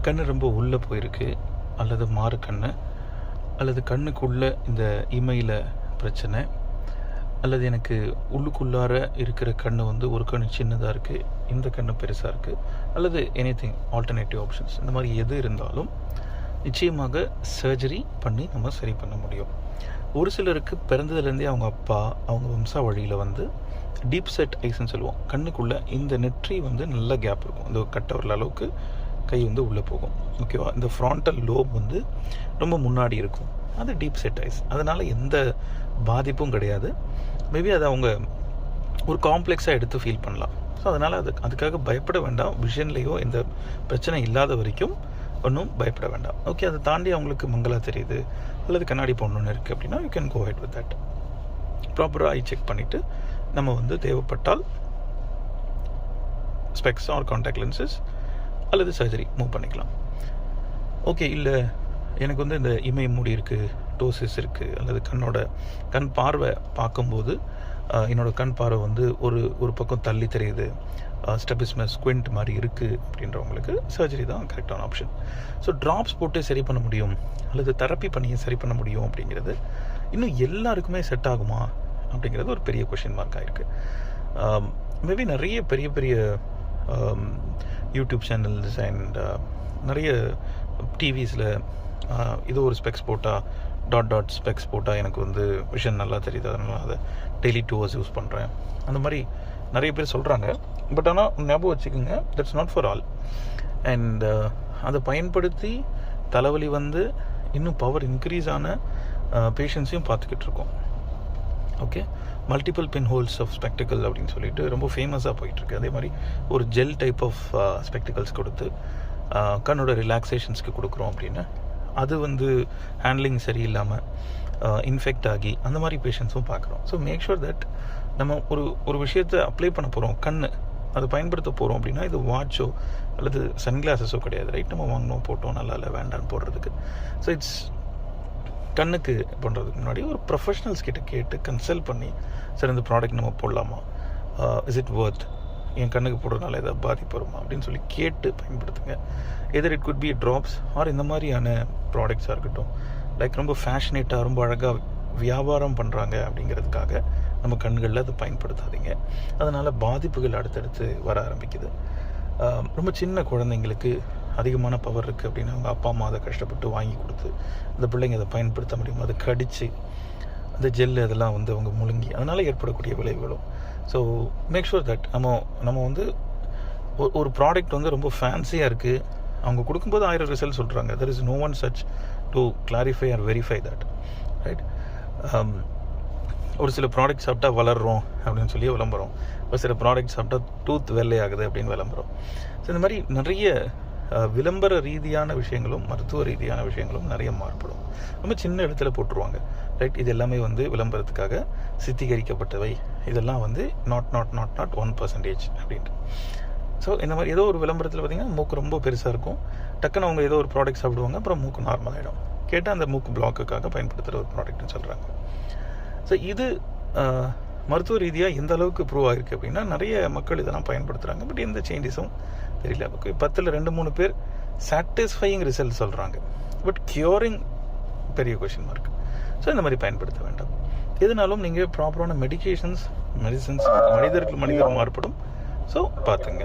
கண் ரொம்ப உள்ளே போயிருக்கு அல்லது மாறு கண்ணு அல்லது கண்ணுக்குள்ளே இந்த இமையில் பிரச்சனை அல்லது எனக்கு உள்ளுக்குள்ளார இருக்கிற கண் வந்து ஒரு கண் சின்னதாக இருக்குது இந்த கண்ணு பெருசாக இருக்குது அல்லது எனி திங் ஆல்டர்னேட்டிவ் ஆப்ஷன்ஸ் இந்த மாதிரி எது இருந்தாலும் நிச்சயமாக சர்ஜரி பண்ணி நம்ம சரி பண்ண முடியும். ஒரு சிலருக்கு பிறந்ததுலேருந்தே அவங்க அப்பா அவங்க வம்சா வழியில் வந்து டீப் செட் ஐஸ்ன்னு சொல்லுவோம். கண்ணுக்குள்ளே இந்த நெற்றி வந்து நல்ல கேப் இருக்கும். இந்த கட்ட வரல அளவுக்கு கை வந்து உள்ளே போகும். ஓகேவா இந்த ஃப்ராண்டல் லோப் வந்து ரொம்ப முன்னாடி இருக்கும். அது டீப் செட் ஐஸ் அதனால் எந்த பாதிப்பும் கிடையாது. மேபி அதை அவங்க ஒரு காம்ப்ளெக்ஸாக எடுத்து ஃபீல் பண்ணலாம். ஸோ அதனால் அது அதுக்காக பயப்பட வேண்டாம். விஷன்லேயோ எந்த பிரச்சனை இல்லாத வரைக்கும் ஒன்றும் பயப்பட வேண்டாம். ஓகே அதை தாண்டி அவங்களுக்கு மங்களாக தெரியுது. அல்லது கண்ணாடி போடணுன்னு இருக்குது அப்படின்னா you can go head with that ப்ராப்பராக ஐ செக் பண்ணிவிட்டு நம்ம வந்து தேவைப்பட்டால் ஸ்பெக்ஸ் ஆர் கான்டாக்ட் லென்சஸ் அல்லது சர்ஜரி மூவ் பண்ணிக்கலாம். ஓகே இல்லை எனக்கு வந்து இந்த இமய மூடி இருக்குது டோசிஸ் இருக்குது அல்லது கண்ணோட கண் பார்வை பார்க்கும்போது என்னோடய கண் பார்வை வந்து ஒரு ஒரு பக்கம் தள்ளி தெரியுது. ஸ்டெபிஸ்மஸ் ஸ்குவிண்ட் மாதிரி இருக்குது அப்படின்றவங்களுக்கு சர்ஜரி தான் கரெக்டான ஆப்ஷன் ஸோ ட்ராப்ஸ் போட்டு சரி பண்ண முடியும் அல்லது தெரப்பி பண்ணியே சரி பண்ண முடியும் அப்படிங்கிறது இன்னும் எல்லாருக்குமே செட் ஆகுமா அப்படிங்கிறது ஒரு பெரிய கொஷின் மார்க் ஆகிருக்கு மேபி நிறைய பெரிய பெரிய யூடியூப் சேனல்ஸ் அண்ட் நிறைய டிவிஸில் இது ஒரு ஸ்பெக்ஸ் போட்டால் டாட் டாட் ஸ்பெக்ஸ் போட்டால் எனக்கு வந்து விஷன் நல்லா தெரியுது. அதனால் அதை டெய்லி டூ ஹவர்ஸ் யூஸ் பண்ணுறேன் அந்த மாதிரி நிறைய பேர் சொல்கிறாங்க பட் ஆனால் ஞாபகம் வச்சுக்கோங்க that's not for all and அதை பயன்படுத்தி தலைவலி வந்து இன்னும் பவர் இன்க்ரீஸ் ஆன பேஷண்ட்ஸையும் பார்த்துக்கிட்டு இருக்கோம். Okay multiple pin holes of spectacle அப்படின்னு சொல்லிட்டு ரொம்ப ஃபேமஸாக போயிட்டுருக்கு. அதே மாதிரி ஒரு ஜெல் டைப் ஆஃப் ஸ்பெக்டிகல்ஸ் கொடுத்து uh, கண்ணோட ரிலாக்ஸேஷன்ஸ்க்கு கொடுக்குறோம் அப்படின்னு. அது வந்து ஹேண்ட்லிங் சரியில்லாமல் இன்ஃபெக்ட் ஆகி அந்த மாதிரி பேஷண்ட்ஸும் பார்க்குறோம். ஸோ மேக் ஷுர் தட் நம்ம ஒரு ஒரு விஷயத்தை அப்ளை பண்ண போகிறோம் கண் அதை பயன்படுத்த போகிறோம் அப்படின்னா இது வாட்சோ அல்லது சன்கிளாஸஸோ கிடையாது ரைட் நம்ம வாங்கினோம் போட்டோம் நல்லா இல்லை வேண்டான்னு போடுறதுக்கு. ஸோ இட்ஸ் கண்ணுக்கு பண்ணுறதுக்கு முன்னாடி ஒரு ப்ரொஃபஷனல்ஸ் கிட்ட கேட்டு கன்சல்ட் பண்ணி சார் இந்த ப்ராடக்ட் நம்ம போடலாமா? இஸ் இட் ஒர்த் என் கண்ணுக்கு போடுறதுனால ஏதாவது பாதிப்பு வருமா? அப்படின்னு சொல்லி கேட்டு பயன்படுத்துங்க. Either it could be drops or இந்த மாதிரியான ப்ராடக்ட்ஸாக இருக்கட்டும். லைக் ரொம்ப ஃபேஷனேட்டாக ரொம்ப அழகாக வியாபாரம் பண்ணுறாங்க அப்படிங்கிறதுக்காக நம்ம கண்களில் அதை பயன்படுத்தாதீங்க. அதனால் பாதிப்புகள் அடுத்தடுத்து வர ஆரம்பிக்குது. ரொம்ப சின்ன குழந்தைங்களுக்கு அதிகமான பவர் இருக்குது அப்படின்னு அவங்க அப்பா அம்மா அதை கஷ்டப்பட்டு வாங்கி கொடுத்து அந்த பிள்ளைங்க அதை பயன்படுத்த முடியும்? அதை கடித்து அந்த ஜெல் அதெல்லாம் வந்து அவங்க முழுங்கி அதனால் ஏற்படக்கூடிய விளைவுகளும். ஸோ மேக் ஷூர் தட் நம்ம நம்ம வந்து ஒரு- ப்ராடக்ட் வந்து ரொம்ப ஃபேன்சியாக இருக்குது அவங்க கொடுக்கும்போது ஆயிரம் ரிசல்ட் சொல்கிறாங்க there is no one such to clarify or verify that right ஒரு சில ப்ராடக்ட் சாப்பிட்டா வளர்கிறோம் அப்படின்னு சொல்லி விளம்பரம். ஒரு சில ப்ராடக்ட் சாப்பிட்டா டூத் வெள்ளையாகுது அப்படின்னு விளம்பரம். ஸோ இந்த மாதிரி நிறைய விளம்பர ரீதியான விஷயங்களும் மருத்துவ ரீதியான விஷயங்களும் நிறைய மாறுபடும். ரொம்ப சின்ன இடத்துல போட்டுருவாங்க. ரைட் இது எல்லாமே வந்து விளம்பரத்துக்காக சித்தீகரிக்கப்பட்டவை. இதெல்லாம் வந்து not not not not one percentage அப்படின்ட்டு. ஸோ இந்த மாதிரி ஏதோ ஒரு விளம்பரத்தில் பார்த்தீங்கன்னா மூக்கு ரொம்ப பெருசாக இருக்கும். டக்குன்னு அவங்க ஏதோ ஒரு ப்ராடக்ட் சாப்பிடுவாங்க அப்புறம் மூக்கு நார்மல் ஆகிடும் கேட்டால் அந்த மூக்கு பிளாக்குக்காக பயன்படுத்துகிற ஒரு ப்ராடக்ட்னு சொல்கிறாங்க ஸோ இது மருத்துவ ரீதியாக எந்த அளவுக்கு ப்ரூவ் ஆகிருக்கு அப்படின்னா நிறைய மக்கள் இதெல்லாம் பயன்படுத்துகிறாங்க பட் எந்த சேஞ்சஸும் தெரியல. பத்தில் ரெண்டு மூணு பேர் சாட்டிஸ்ஃபையிங் ரிசல்ட் சொல்கிறாங்க பட் கியூரிங் பெரிய கொஷின் மார்க் ஸோ இந்த மாதிரி பயன்படுத்த வேண்டாம். எதுனாலும் நீங்கள் ப்ராப்பரான மெடிகேஷன்ஸ் மெடிசன்ஸ் மனிதர்கள் மனிதர் மாறுபடும். ஸோ பார்த்துங்க.